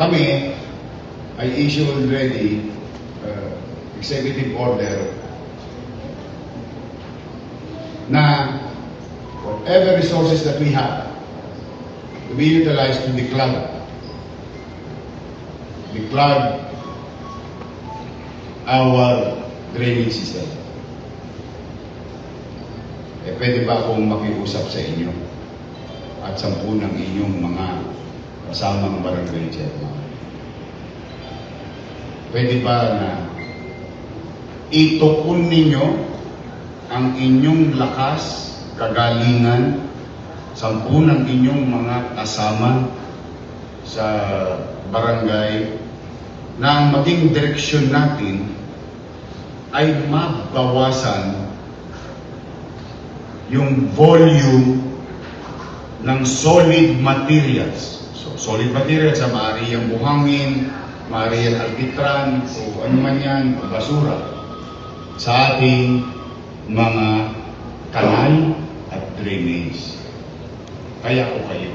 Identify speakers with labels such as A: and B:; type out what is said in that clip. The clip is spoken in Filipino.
A: kami, I issue already uh, executive order na whatever resources that we have to be utilized to declog declog our drainage system. Eh, pwede ba akong makiusap sa inyo at sampu ng inyong mga kasamang barangay chairman? Pwede ba na itukon ninyo ang inyong lakas, kagalingan, sampu ng inyong mga kasama sa barangay na ang maging direksyon natin ay mabawasan yung volume ng solid materials. So, solid materials sa maaari yung buhangin, maaari yung alpitran, o ano man yan, o basura, sa ating mga kanal at drainage. Kaya ko kayo